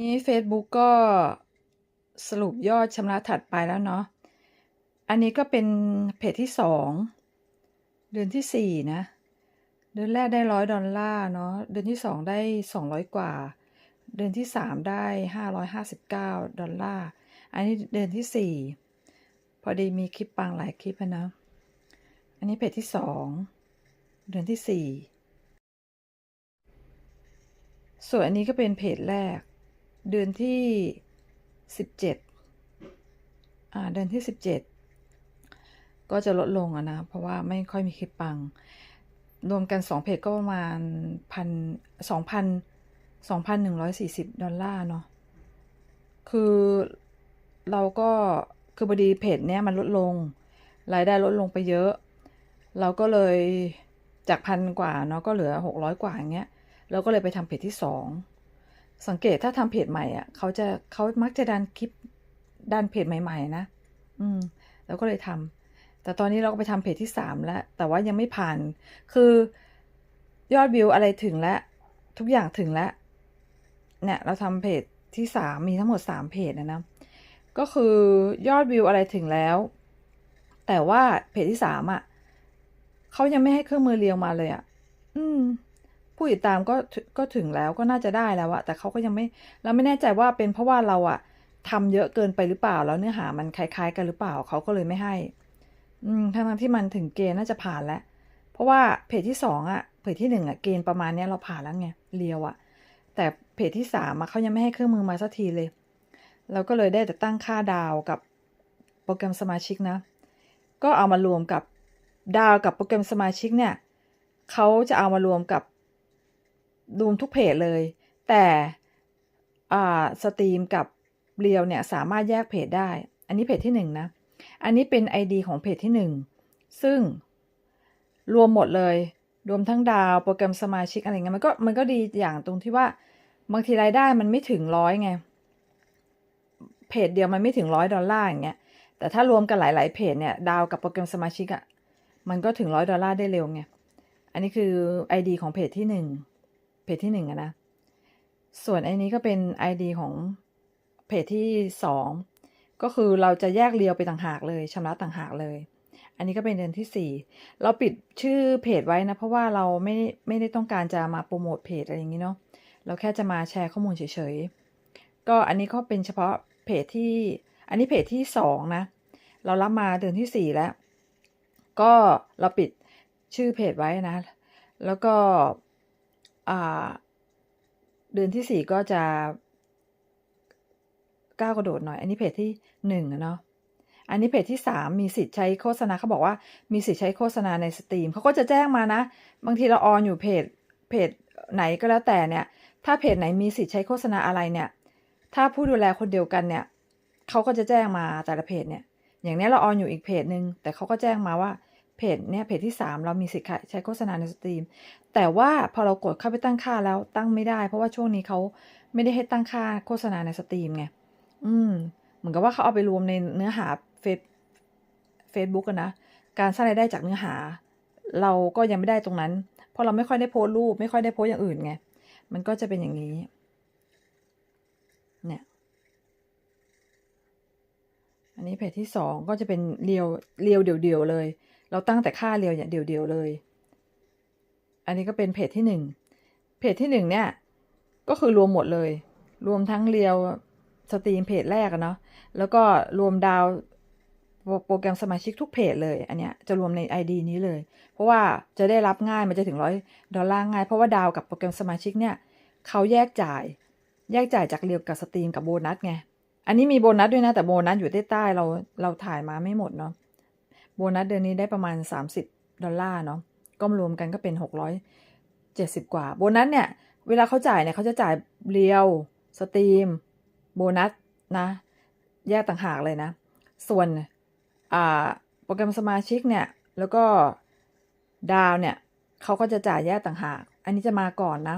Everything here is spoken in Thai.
นี้ Facebook ก็สรุปยอดชำระถัดไปแล้วเนาะ อันนี้ก็เป็นเพจที่สองเดือนที่สี่นะ เดือนแรกได้ร้อยดอลลาร์เนาะ เดือนที่สองได้สองร้อยกว่า เดือนที่สามได้ห้าร้อยห้าสิบเก้าดอลลาร์ อันนี้เดือนที่สี่พอดีมีคลิปปังหลายคลิปนะ อันนี้เพจที่สองเดือนที่สี่ส่วนอันนี้ก็เป็นเพจแรก เดือนที่สิบเจ็ดอ่าเดือนที่สิบเจ็ดก็จะลดลงอะนะ เพราะว่าไม่ค่อยมีคลิปปัง รวมกันสองเพจก็ประมาณพันสองพันสองพันหนึ่งร้อยสี่สิบดอลลาร์เนาะคือเราก็คือพอดีเพจเนี้ยมันลดลง รายได้ลดลงไปเยอะ เราก็เลยจากพันกว่าเนาะก็เหลือหกร้อยกว่าอย่างเงี้ยเราก็เลยไปทำเพจที่สอง สังเกตถ้าทำเพจใหม่อะเขาจะเขามักจะดันคลิปดันเพจใหม่ ๆ นะอืมเราก็เลยทำแต่ตอนนี้เราก็ไปทำเพจที่สามแล้ว แต่ว่ายังไม่ผ่าน คือยอดวิวอะไรถึงแล้ว ทุกอย่างถึงแล้วเนี่ย เราทำเพจที่สามมีทั้งหมดสามเพจนะนะก็คือยอดวิวอะไรถึงแล้ว แต่ว่าเพจที่สามอะเขายังไม่ให้เครื่องมือเรียวมาเลยอะ อืม ผู้ติดตามก็ก็ถึงแล้วก็น่าจะได้แล้วอะแต่เขาก็ยังไม่เราไม่แน่ใจว่าเป็นเพราะว่าเราอะทำเยอะเกินไปหรือเปล่า แล้วเนื้อหามันคล้ายๆ กันหรือเปล่าเขาก็เลยไม่ให้ อืมทั้งที่มันถึงเกณฑ์น่าจะผ่านแล้ว เพราะว่าเพจที่สองอะเพจที่หนึ่งอะเกณฑ์ประมาณเนี้ยเราผ่านแล้วไงเรียวอะแต่เพจที่สามอะเขายังไม่ให้เครื่องมือมาสักทีเลย เราก็เลยได้แต่ตั้งค่าดาวกับโปรแกรมสมาชิกนะ ก็เอามารวมกับดาวกับโปรแกรมสมาชิกเนี่ยเขาจะเอามารวมกับ รวมทุกเพจเลย แต่สตรีมกับเรียวเนี่ยสามารถแยกเพจได้ อันนี้เพจที่หนึ่งนะ อันนี้เป็น ID ของเพจที่หนึ่งซึ่งรวมหมดเลย รวมทั้งดาวโปรแกรมสมาชิกอะไรเงี้ยมันก็มันก็ดีอย่างตรงที่ว่าบางทีรายได้มันไม่ถึงร้อยไง เพจเดียวมันไม่ถึงร้อยดอลลาร์อย่างเงี้ย แต่ถ้ารวมกันหลาย ๆ เพจเนี่ยดาวกับโปรแกรมสมาชิกอะ่ะมันก็ถึงร้อยดอลลาร์ได้เร็วไง อันนี้คือ ID ของเพจที่หนึ่ง เพจที่หนึ่งอะนะ ส่วนไอ้นี้ก็เป็น ID ของเพจที่สองก็คือเราจะแยกเรียวไปต่างหากเลยชำระต่างหากเลย อันนี้ก็เป็นเดือนที่สี่เราปิดชื่อเพจไว้นะ เพราะว่าเราไม่ไม่ได้ต้องการจะมาโปรโมทเพจอะไรอย่างนี้เนาะเราแค่จะมาแชร์ข้อมูลเฉยๆ ก็อันนี้ก็เป็นเฉพาะเพจที่ อันนี้เพจที่สองนะ เรารับมาเดือนที่สี่แล้ว ก็เราปิดชื่อเพจไว้นะ แล้วก็ เดือนที่สี่ก็จะก้าวกระโดดหน่อย อันนี้เพจที่หนึ่งเนาะอันนี้เพจที่สามมีสิทธิ์ใช้โฆษณาเขาบอกว่ามีสิทธิ์ใช้โฆษณาในสตรีมเขาก็จะแจ้งมานะ บางทีเราออนอยู่เพจเพจไหนก็แล้วแต่เนี่ย ถ้าเพจไหนมีสิทธิ์ใช้โฆษณาอะไรเนี่ย ถ้าผู้ดูแลคนเดียวกันเนี่ยเขาก็จะแจ้งมาแต่ละเพจเนี่ย อย่างนี้เราออนอยู่อีกเพจหนึ่งแต่เขาก็แจ้งมาว่า เพจเนี่ยเพจที่สามเรามีสิทธิ์ใช้โฆษณาในสตรีม แต่ว่าพอเรากดเข้าไปตั้งค่าแล้วตั้งไม่ได้ เพราะว่าช่วงนี้เขาไม่ได้ให้ตั้งค่าโฆษณาในสตรีมไง อืม เหมือนกับว่าเขาเอาไปรวมในเนื้อหาเฟซเฟซบุ๊กนะ การสร้างรายได้จากเนื้อหา เราก็ยังไม่ได้ตรงนั้น เพราะเราไม่ค่อยได้โพสต์รูป ไม่ค่อยได้โพสต์อย่างอื่นไง มันก็จะเป็นอย่างนี้ เนี่ย อันนี้เพจที่สองก็จะเป็นเรียวเรียวเดี่ยวๆเลย เราตั้งแต่ค่าเรียวอย่างเดี่ยวๆเลย อันนี้ก็เป็นเพจที่หนึ่งเพจที่หนึ่งเนี่ย ก็คือรวมหมดเลย รวมทั้งเรียวสตรีมเพจแรกเนาะแล้วก็รวมดาวโปรแกรมสมาชิกทุกเพจเลย อันเนี้ยจะรวมใน ID นี้เลย เพราะว่าจะได้รับง่ายมันจะถึงร้อยดอลลาร์ง่าย เพราะว่าดาวกับโปรแกรมสมาชิกเนี่ยเขาแยกจ่าย แยกจ่ายจากเรียวกับสตรีมกับโบนัสไง อันนี้มีโบนัสด้วยนะ แต่โบนัสอยู่ใต้ๆเราเราถ่ายมาไม่หมดเนาะ โบนัสเดือนนี้ได้ประมาณ 30 ดอลลาร์เนาะก็รวมกันก็เป็น 670 กว่า โบนัสเนี่ย เวลาเขาจ่ายเนี่ยเขาจะจ่ายเรียวสตรีม โบนัสนะ แยกต่างหากเลยนะ ส่วนโปรแกรมสมาชิกเนี่ย แล้วก็ดาวเนี่ยเขาก็จะจ่ายแยกต่างหาก อันนี้จะมาก่อนนะ